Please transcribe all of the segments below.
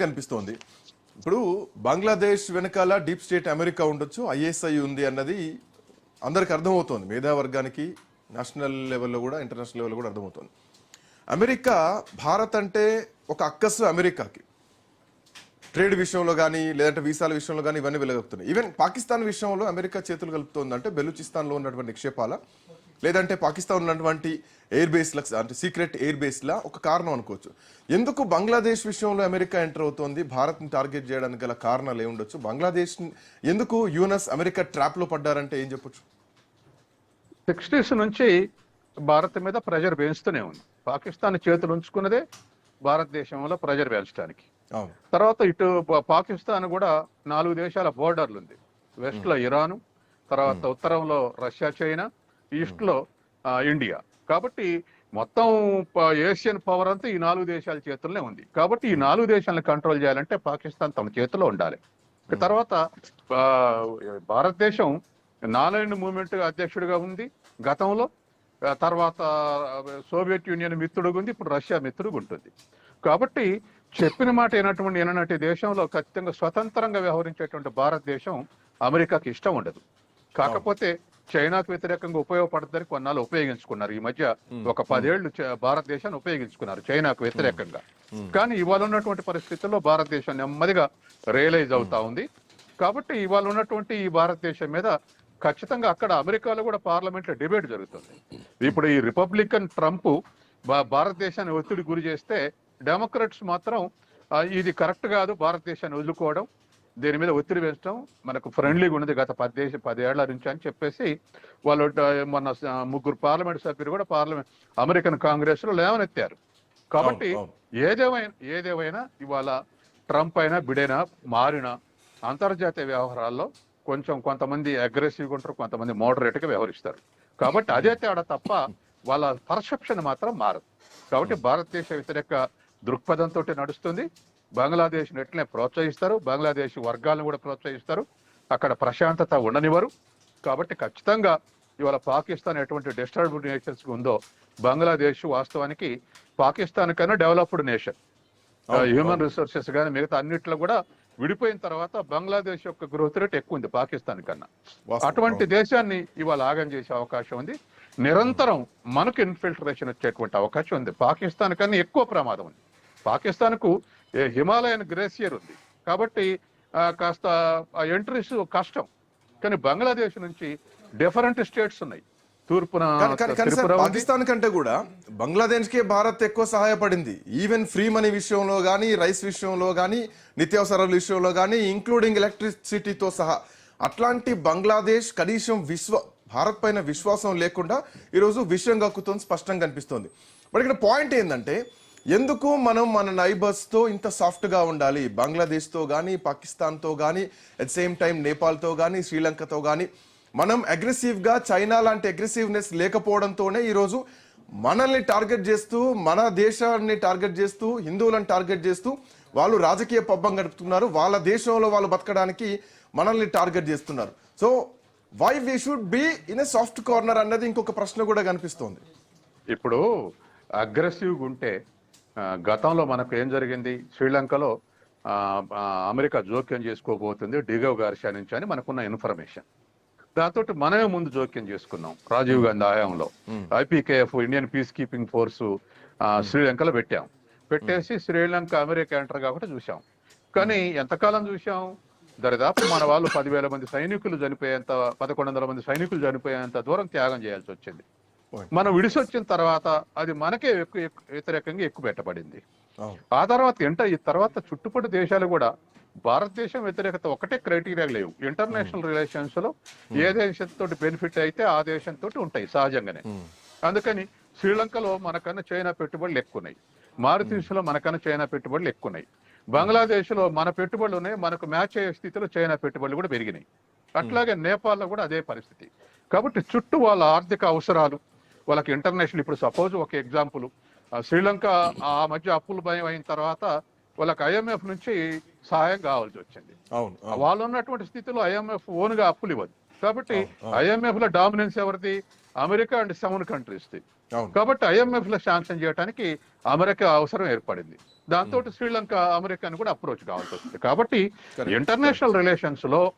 కనిపిస్తోంది. ఇప్పుడు బంగ్లాదేశ్ వెనకాల డీప్ స్టేట్ అమెరికా ఉండొచ్చు ఐఎస్ఐ ఉంది అన్నది అందరికి అర్థమవుతోంది. మేధావర్గానికి నేషనల్ లెవెల్లో కూడా ఇంటర్నేషనల్ లెవెల్లో కూడా అర్థమవుతోంది. అమెరికా భారత్ అంటే ఒక అక్కసు అమెరికాకి. ట్రేడ్ విషయంలో కానీ లేదంటే వీసాల విషయంలో కానీ ఇవన్నీ వెలగలుగుతున్నాయి ఈవెన్ పాకిస్తాన్ విషయంలో అమెరికా చేతులు కలుపుతోంది అంటే బెలూచిస్తాన్లో ఉన్నటువంటి నిక్షేపాల లేదంటే పాకిస్తాన్ ఉన్నటువంటి ఎయిర్ బేస్ల అంటే సీక్రెట్ ఎయిర్ బేస్ల ఒక కారణం అనుకోవచ్చు. ఎందుకు బంగ్లాదేశ్ విషయంలో అమెరికా ఎంటర్ అవుతోంది? భారత్ని టార్గెట్ చేయడానికి గల కారణాలు ఏముండొచ్చు బంగ్లాదేశ్ ఎందుకు యూనస్ అమెరికా ట్రాప్లో పడ్డారంటే ఏం చెప్పొచ్చు? సిక్స్టీస్ నుంచి భారత్ మీద ప్రెజర్ పెంచుతూనే ఉంది. పాకిస్తాన్ చేతులు ఉంచుకున్నదే భారతదేశంలో ప్రెజర్ పెంచడానికి తర్వాత ఇటు పాకిస్తాన్ కూడా నాలుగు దేశాల బోర్డర్లు ఉంది. వెస్ట్లో ఇరాన్ తర్వాత ఉత్తరంలో రష్యా చైనా ఈస్ట్లో ఆ, ఇండియా కాబట్టి మొత్తం ఏషియన్ పవర్ అంతా ఈ నాలుగు దేశాల చేతుల్లోనే ఉంది. కాబట్టి ఈ నాలుగు దేశాలను కంట్రోల్ చేయాలంటే పాకిస్తాన్ తమ చేతిలో ఉండాలి. ఇక తర్వాత భారతదేశం నాలెండ్ మూవ్మెంట్ అధ్యక్షుడిగా ఉంది గతంలో. తర్వాత సోవియట్ యూనియన్ మిత్రుడుగా ఉంది ఇప్పుడు రష్యా మిత్రుడుగా ఉంటుంది. కాబట్టి చెప్పిన మాట అయినటువంటి ఏనటి దేశంలో ఖచ్చితంగా స్వతంత్రంగా వ్యవహరించేటువంటి భారతదేశం అమెరికాకి ఇష్టం ఉండదు. కాకపోతే చైనాకు వ్యతిరేకంగా ఉపయోగపడుతుందని కొన్నాళ్ళు ఉపయోగించుకున్నారు. ఈ మధ్య ఒక పదేళ్ళు భారతదేశాన్ని ఉపయోగించుకున్నారు చైనాకు వ్యతిరేకంగా. కానీ ఇవాళ ఉన్నటువంటి పరిస్థితుల్లో భారతదేశం నెమ్మదిగా రియలైజ్ అవుతా ఉంది. కాబట్టి ఇవాళ ఉన్నటువంటి ఈ భారతదేశం మీద ఖచ్చితంగా అక్కడ అమెరికాలో కూడా పార్లమెంట్లో డిబేట్ జరుగుతుంది. ఇప్పుడు ఈ రిపబ్లికన్ ట్రంప్ భారతదేశాన్ని ఒత్తిడి గురి చేస్తే డెమోక్రాట్స్ మాత్రం ఇది కరెక్ట్ కాదు భారతదేశాన్ని వదులుకోవడం. దీని మీద ఒత్తిడి పెంచడం మనకు ఫ్రెండ్లీగా ఉన్నది గత పదేశ పదేళ్ళ నుంచి అని చెప్పేసి వాళ్ళు మొన్న స- ముగ్గురు పార్లమెంట్ సభ్యులు కూడా పార్లమెంట్ అమెరికన్ కాంగ్రెస్లో లేవనెత్తారు. కాబట్టి ఏదేమైనా ఏదేమైనా ఇవాళ ట్రంప్ అయినా బిడైనా మారిన అంతర్జాతీయ వ్యవహారాల్లో కొంచెం కొంతమంది అగ్రెసివ్గా ఉంటారు కొంతమంది మోడరేట్గా వ్యవహరిస్తారు. కాబట్టి అదే తేడా తప్ప వాళ్ళ పర్సెప్షన్ మాత్రం మారదు. కాబట్టి భారతదేశ వ్యతిరేక దృక్పథంతో నడుస్తుంది. బంగ్లాదేశ్ ఎట్లనే ప్రోత్సహిస్తారు బంగ్లాదేశ్ వర్గాలను కూడా ప్రోత్సహిస్తారు. అక్కడ ప్రశాంతత ఉండనివ్వరు. కాబట్టి ఖచ్చితంగా ఇవాళ పాకిస్తాన్ ఎటువంటి డిస్టర్బ్డ్ నేషన్స్ ఉందో బంగ్లాదేశ్ వాస్తవానికి పాకిస్తాన్ కన్నా డెవలప్డ్ నేషన్. హ్యూమన్ రిసోర్సెస్ కానీ మిగతా అన్నిట్లో కూడా విడిపోయిన తర్వాత బంగ్లాదేశ్ యొక్క గ్రోత్ రేట్ ఎక్కువ ఉంది పాకిస్తాన్ కన్నా. అటువంటి దేశాన్ని ఇవాళ ఆగం చేసే అవకాశం ఉంది. నిరంతరం మనకు ఇన్ఫిల్ట్రేషన్ వచ్చేటువంటి అవకాశం ఉంది. పాకిస్తాన్ కన్నా ఎక్కువ ప్రమాదం ఉంది. పాకిస్తాన్కు హిమాలయన్ గ్లేసియర్ ఉంది. కాబట్టి కాస్త ఎంట్రీస్ కష్టం. కానీ బంగ్లాదేశ్ నుంచి డిఫరెంట్ స్టేట్స్ ఉన్నాయి. తూర్పున పాకిస్తాన్ కంటే కూడా బంగ్లాదేశ్ కే భారత్ ఎక్కువ సహాయపడింది. ఈవెన్ ఫ్రీ మనీ విషయంలో కానీ రైస్ విషయంలో కానీ నిత్యావసరాల విషయంలో కానీ ఇంక్లూడింగ్ ఎలక్ట్రిసిటీతో సహా. అట్లాంటి బంగ్లాదేశ్ కనీసం విశ్వ భారత్ పైన విశ్వాసం లేకుండా ఈరోజు విషయం కక్కుతుంది స్పష్టంగా కనిపిస్తోంది. బట్ ఇక్కడ పాయింట్ ఏంటంటే ఎందుకు మనం మన నైబర్స్తో ఇంత సాఫ్ట్గా ఉండాలి? బంగ్లాదేశ్తో కానీ పాకిస్తాన్తో కానీ అట్ సేమ్ టైం నేపాల్తో కానీ శ్రీలంకతో కానీ మనం అగ్రెసివ్గా చైనా లాంటి అగ్రెసివ్నెస్ లేకపోవడంతోనే ఈరోజు మనల్ని టార్గెట్ చేస్తూ మన దేశాన్ని టార్గెట్ చేస్తూ హిందువులను టార్గెట్ చేస్తూ వాళ్ళు రాజకీయ పబ్బం గడుపుతున్నారు. వాళ్ళ దేశంలో వాళ్ళు బతకడానికి మనల్ని టార్గెట్ చేస్తున్నారు. So why we should be in a soft corner అన్నది ఇంకొక ప్రశ్న కూడా కనిపిస్తోంది. ఇప్పుడు అగ్రెసివ్గా ఉంటే గతంలో మనకు ఏం జరిగింది? శ్రీలంకలో అమెరికా జోక్యం చేసుకోబోతుంది డిగవ్ గార్షియా నుంచి అని మనకున్న ఇన్ఫర్మేషన్. దాంతో మనమే ముందు జోక్యం చేసుకున్నాం రాజీవ్ గాంధీ హయాంలో. IPKF Indian peace keeping force శ్రీలంకలో పెట్టాం. పెట్టేసి శ్రీలంక అమెరికా ఎంటర్ కాబట్టి చూసాం కానీ ఎంతకాలం చూసాం దరిదాపు మన వాళ్ళు పదివేల మంది సైనికులు చనిపోయేంత పదకొండు వందల మంది సైనికులు చనిపోయేంత దూరం త్యాగం చేయాల్సి వచ్చింది. మనం విడిసి వచ్చిన తర్వాత అది మనకే ఎక్కువ వ్యతిరేకంగా ఎక్కువ పెట్టబడింది ఆ తర్వాత ఇంట ఈ తర్వాత చుట్టుపక్కల దేశాలు కూడా భారతదేశం వ్యతిరేకత ఒకటే క్రైటీరియా లేవు. ఇంటర్నేషనల్ రిలేషన్స్లో ఏ దేశంతో బెనిఫిట్ అయితే ఆ దేశంతో ఉంటాయి సహజంగానే. అందుకని శ్రీలంకలో మనకన్నా చైనా పెట్టుబడులు ఎక్కువ ఉన్నాయి మారితీస్లో మనకన్నా చైనా పెట్టుబడులు ఎక్కువ ఉన్నాయి బంగ్లాదేశ్లో మన పెట్టుబడులు ఉన్నాయి మనకు మ్యాచ్ అయ్యే స్థితిలో చైనా పెట్టుబడులు కూడా పెరిగినాయి. అట్లాగే నేపాల్లో కూడా అదే పరిస్థితి. కాబట్టి చుట్టూ వాళ్ళ ఆర్థిక అవసరాలు వాళ్ళకి ఇంటర్నేషనల్ ఇప్పుడు సపోజ్ ఒక ఎగ్జాంపుల్ శ్రీలంక ఆ మధ్య అప్పులు భయం అయిన తర్వాత వాళ్ళకి ఐఎంఎఫ్ నుంచి సహాయం కావాల్సి వచ్చింది. వాళ్ళు ఉన్నటువంటి స్థితిలో ఐఎంఎఫ్ ఓన్గా అప్పులు ఇవ్వదు. కాబట్టి ఐఎంఎఫ్లో డామినెన్స్ ఎవరిది? అమెరికా అండ్ సెవెన్ కంట్రీస్ అవును. కాబట్టి ఐఎంఎఫ్లో శాంక్షన్ చేయడానికి అమెరికా అవసరం ఏర్పడింది. దాంతో శ్రీలంక అమెరికాని కూడా అప్రోచ్ కావాల్సి వస్తుంది. కాబట్టి. ఇంటర్నేషనల్ రిలేషన్స్లో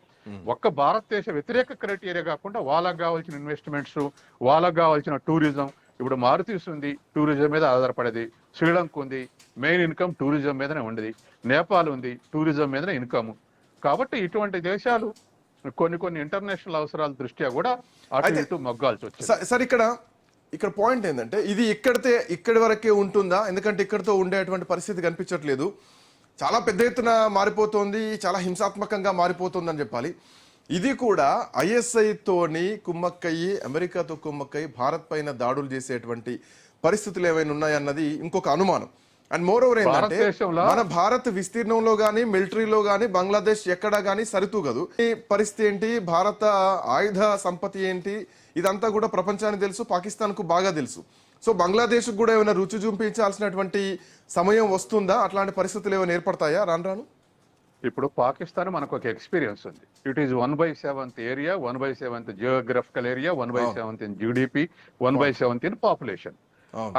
ఒక్క భారతదేశ వ్యతిరేక క్రైటీరియా కాకుండా వాళ్ళకి కావాల్సిన ఇన్వెస్ట్మెంట్స్ వాళ్ళకి కావాల్సిన టూరిజం ఇప్పుడు మారుతీస్ ఉంది టూరిజం మీద ఆధారపడేది. శ్రీలంక ఉంది మెయిన్ ఇన్కమ్ టూరిజం మీదనే ఉండేది. నేపాల్ ఉంది టూరిజం మీదనే ఇన్కమ్ కాబట్టి ఇటువంటి దేశాలు కొన్ని కొన్ని ఇంటర్నేషనల్ అవసరాల దృష్ట్యా కూడా అటు ఇటు మొగ్గాల్సి వచ్చింది. సార్ ఇక్కడ ఇక్కడ పాయింట్ ఏంటంటే ఇది ఇక్కడితే ఇక్కడి వరకే ఉంటుందా? ఎందుకంటే ఇక్కడితో ఉండేటువంటి పరిస్థితి కనిపించట్లేదు. చాలా పెద్ద ఎత్తున మారిపోతుంది చాలా హింసాత్మకంగా మారిపోతుందని చెప్పాలి. ఇది కూడా ఐఎస్ఐ తోని కుమ్మక్కయ్యి అమెరికాతో కుమ్మక్కయ్యి భారత్ పైన దాడులు చేసేటువంటి పరిస్థితులు ఏమైనా ఉన్నాయన్నది ఇంకొక అనుమానం. అండ్ మోర్ ఓవర్ ఏంటంటే మన భారత్ విస్తీర్ణంలో గానీ మిలిటరీలో గానీ బంగ్లాదేశ్ ఎక్కడా గానీ సరితూగదు. ఈ పరిస్థితి ఏంటి? భారత ఆయుధ సంపత్తి ఏంటి? ఇదంతా కూడా ప్రపంచానికి తెలుసు పాకిస్తాన్కు బాగా తెలుసు. సో బంగ్లాదేశ్ కూడా ఏమైనా రుచి చూపించాల్సినటువంటి సమయం వస్తుందా? అట్లాంటి పరిస్థితులు ఏమైనా ఏర్పడతాయా? రాను రాను. ఇప్పుడు పాకిస్తాన్ మనకు ఒక ఎక్స్పీరియన్స్ ఉంది. It is one by seventh area one by seventh geographical area one by seventh in GDP one by seventh in population.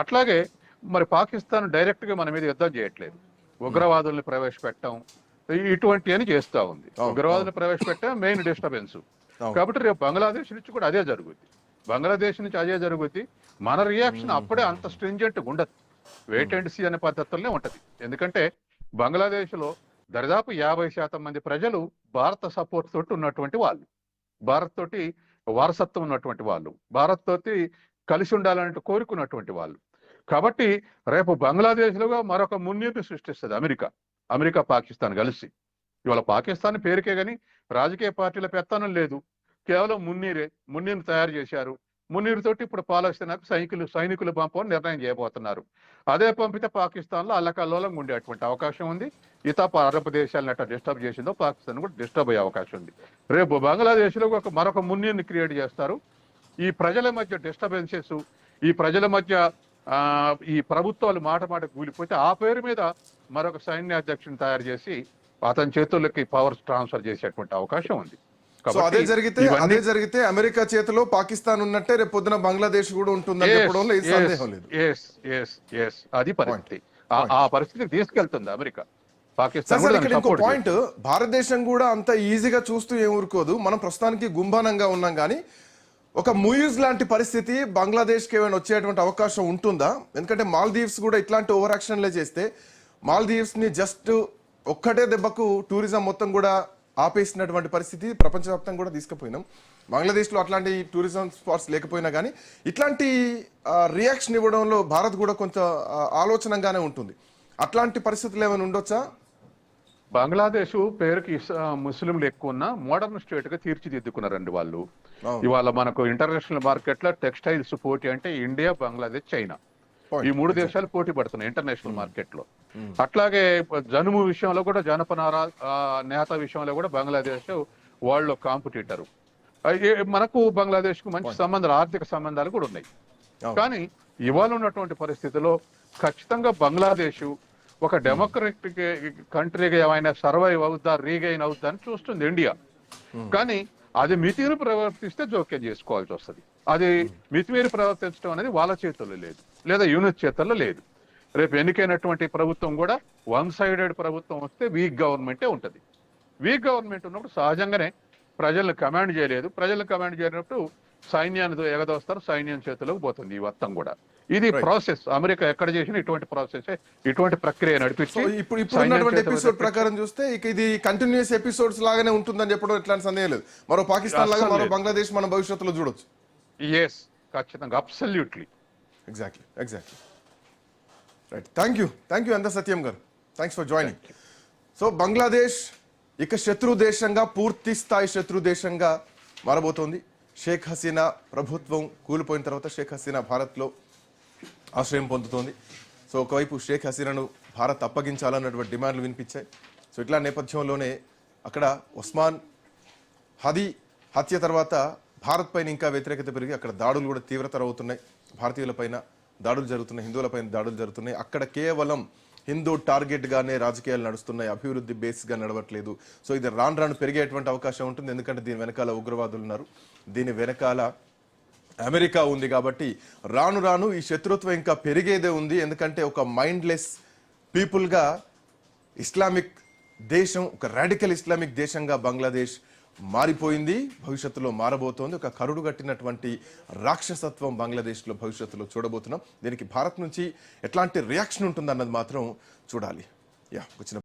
అట్లాగే మరి పాకిస్తాన్ డైరెక్ట్గా మన మీద యుద్ధం చేయట్లేదు. ఉగ్రవాదుల్ని ప్రవేశపెట్టడం ఇటువంటి అని చేస్తా ఉంది. ఉగ్రవాదుల్ని ప్రవేశపెట్టడం మెయిన్ డిస్టర్బెన్స్. కాబట్టి రేపు బంగ్లాదేశ్ నుంచి కూడా అదే జరుగుద్ది. బంగ్లాదేశ్ నుంచి అదే జరుగుద్ది. మన రియాక్షన్ అప్పుడే అంత స్ట్రింజెంట్ ఉండదు. వెయిట్ అండ్ సీ అనే పద్ధతుల్లోనే ఉంటది. ఎందుకంటే బంగ్లాదేశ్లో దరిదాపు యాభై శాతం మంది ప్రజలు భారత సపోర్ట్ తోటి ఉన్నటువంటి వాళ్ళు. భారత్ తోటి వారసత్వం ఉన్నటువంటి వాళ్ళు. భారత్ తోటి కలిసి ఉండాలంటూ కోరుకున్నటువంటి వాళ్ళు. కాబట్టి రేపు బంగ్లాదేశ్లో మరొక మున్నీరుని సృష్టిస్తుంది అమెరికా. అమెరికా పాకిస్తాన్ కలిసి. ఇవాళ పాకిస్తాన్ పేరుకే గాని రాజకీయ పార్టీల పెత్తనం లేదు. కేవలం మున్నీరే మున్నీరు తయారు చేశారు. మున్నీరుతోటి ఇప్పుడు పాలస్తీనాకు సైనికులు సైనికులు పంపని నిర్ణయం చేయబోతున్నారు. అదే పంపితే పాకిస్తాన్లో అల్లకల్లోలంగా ఉండేటువంటి అవకాశం ఉంది. ఇతర అరబ్ దేశాలను ఎట్లా డిస్టర్బ్ చేసిందో పాకిస్తాన్ కూడా డిస్టర్బ్ అయ్యే అవకాశం ఉంది. రేపు బంగ్లాదేశ్లో ఒక మరొక మున్నీరుని క్రియేట్ చేస్తారు. ఈ ప్రజల మధ్య డిస్టర్బెన్సెస్ ఈ ప్రజల మధ్య ఈ ప్రభుత్వాలు మాట మాట కూలిపోతే ఆ పేరు మీద మరొక సైన్యాధ్యక్షుని తయారు చేసి అతని చేతుల్లోకి పవర్ ట్రాన్స్ఫర్ చేసేటువంటి అవకాశం ఉంది. సో అదే జరిగితే అదే జరిగితే అమెరికా చేతిలో పాకిస్తాన్ ఉన్నట్టే రేపు పొద్దున బంగ్లాదేశ్ కూడా ఉంటుందని చెప్పడంలో ఇది సందేహం లేదు. అది పరిస్థితి. ఆ- పరిస్థితికి తీసుకెళ్తుంది అమెరికా. పాకిస్తాన్ ఇంకో పాయింట్ భారతదేశం కూడా అంత ఈజీగా చూస్తూ ఏం ఊరుకోదు. మనం ప్రస్తుతానికి గుంభానంగా ఉన్నాం కానీ ఒక మూయూజ్ లాంటి పరిస్థితి బంగ్లాదేశ్కి ఏమైనా వచ్చేటువంటి అవకాశం ఉంటుందా? ఎందుకంటే మాల్దీవ్స్ కూడా ఇట్లాంటి ఓవర్ యాక్షన్లే చేస్తే మాల్దీవ్స్ని జస్ట్ ఒక్కటే దెబ్బకు టూరిజం మొత్తం కూడా ఆపేసినటువంటి పరిస్థితి ప్రపంచవ్యాప్తంగా కూడా తీసుకుపోయినాం బంగ్లాదేశ్లో అట్లాంటి టూరిజం స్పాట్స్ లేకపోయినా కానీ ఇట్లాంటి రియాక్షన్ ఇవ్వడంలో భారత్ కూడా కొంత ఆలోచనగానే ఉంటుంది అట్లాంటి పరిస్థితులు ఏమైనా ఉండొచ్చా బంగ్లాదేశ్ పేరుకి ముస్లింలు ఎక్కువ ఉన్న మోడర్న్ స్టేట్గా తీర్చిదిద్దుకున్నారండి వాళ్ళు. ఇవాళ మనకు ఇంటర్నేషనల్ మార్కెట్లో టెక్స్టైల్స్ పోటీ అంటే ఇండియా బంగ్లాదేశ్ చైనా. ఈ మూడు దేశాలు పోటీ పడుతున్నాయి ఇంటర్నేషనల్ మార్కెట్లో అట్లాగే జనుము విషయంలో కూడా జనపనార నేత విషయంలో కూడా బంగ్లాదేశ్ వరల్డ్ కాంపిటీటర్. మనకు బంగ్లాదేశ్కు మంచి సంబంధాలు ఆర్థిక సంబంధాలు కూడా ఉన్నాయి. కానీ ఇవాళ ఉన్నటువంటి పరిస్థితిలో ఖచ్చితంగా బంగ్లాదేశ్ ఒక డెమోక్రటిక్ కంట్రీగా ఏమైనా సర్వైవ్ అవుద్దా రీగైన్ అవుద్దా అని చూస్తుంది ఇండియా. కానీ అది మితిమీరి ప్రవర్తిస్తే జోక్యం చేసుకోవాల్సి వస్తుంది. అది మితిమీరి ప్రవర్తించడం అనేది వాళ్ళ చేతుల్లో లేదు. లేదా యూనిట్ చేతుల్లో లేదు. రేపు ఎన్నికైనటువంటి ప్రభుత్వం కూడా వన్ సైడెడ్ ప్రభుత్వం వస్తే వీక్ గవర్నమెంటే ఉంటది. వీక్ గవర్నమెంట్ ఉన్నప్పుడు సహజంగానే ప్రజలను కమాండ్ చేయలేదు. ప్రజలను కమాండ్ చేయనప్పుడు సైన్యాన్ని ఎగదోస్తారు సైన్యం చేతిలోకి పోతుంది ఈ మొత్తం కూడా. ఇది ప్రాసెస్. అమెరికా ఎక్కడ చేసిన ఇటువంటి ప్రాసెస్ ఇటువంటి ప్రక్రియ నడిపించి ఇప్పుడు ఇప్పుడు ఎపిసోడ్ ప్రకారం చూస్తే ఇక ఇది కంటిన్యూస్ ఎపిసోడ్స్ లాగానే ఉంటుందని చెప్పడం ఎట్లాంటి సందేహం లేదు. మరో పాకిస్తాన్ లాగా మరో లేదు. బంగ్లాదేశ్ మనం భవిష్యత్తులో చూడొచ్చు. ఎస్ ఖచ్చితంగా absolutely exactly exactly right thank you thank you అంద Satyam garu. Thanks for joining so Bangladesh ఇక శత్రు దేశంగా పూర్తి స్థాయి శత్రు దేశంగా మారబోతోంది. షేక్ హసీనా ప్రభుత్వం కూలిపోయిన తర్వాత షేక్ హసీనా భారత్లో ఆశ్రయం పొందుతోంది. సో ఒకవైపు షేక్ హసీనాను భారత్ అప్పగించాలన్నటువంటి డిమాండ్లు వినిపించాయి. సో ఇట్లా నేపథ్యంలోనే అక్కడ ఉస్మాన్ హది హత్య తర్వాత భారత్ పైన ఇంకా వ్యతిరేకత పెరిగి అక్కడ దాడులు కూడా తీవ్రతర అవుతున్నాయి. భారతీయులపైన దాడులు జరుగుతున్నాయి. హిందువులపైన దాడులు జరుగుతున్నాయి. అక్కడ కేవలం హిందూ టార్గెట్గానే రాజకీయాలు నడుస్తున్నాయి. అభివృద్ధి బేస్గా నడవట్లేదు. సో ఇది రాను రాను పెరిగేటువంటి అవకాశం ఉంటుంది. ఎందుకంటే దీని వెనకాల ఉగ్రవాదులు ఉన్నారు. దీని వెనకాల అమెరికా ఉంది కాబట్టి రాను రాను ఈ శత్రుత్వం ఇంకా పెరిగేదే ఉంది. ఎందుకంటే ఒక మైండ్లెస్ పీపుల్గా ఇస్లామిక్ దేశం ఒక రాడికల్ ఇస్లామిక్ దేశంగా బంగ్లాదేశ్ మారిపోయింది భవిష్యత్తులో మారబోతోంది. ఒక కరుడు కట్టినటువంటి రాక్షసత్వం బంగ్లాదేశ్లో భవిష్యత్తులో చూడబోతున్నాం. దీనికి భారత్ నుంచి ఎట్లాంటి రియాక్షన్ ఉంటుందన్నది మాత్రం చూడాలి. యా వచ్చిన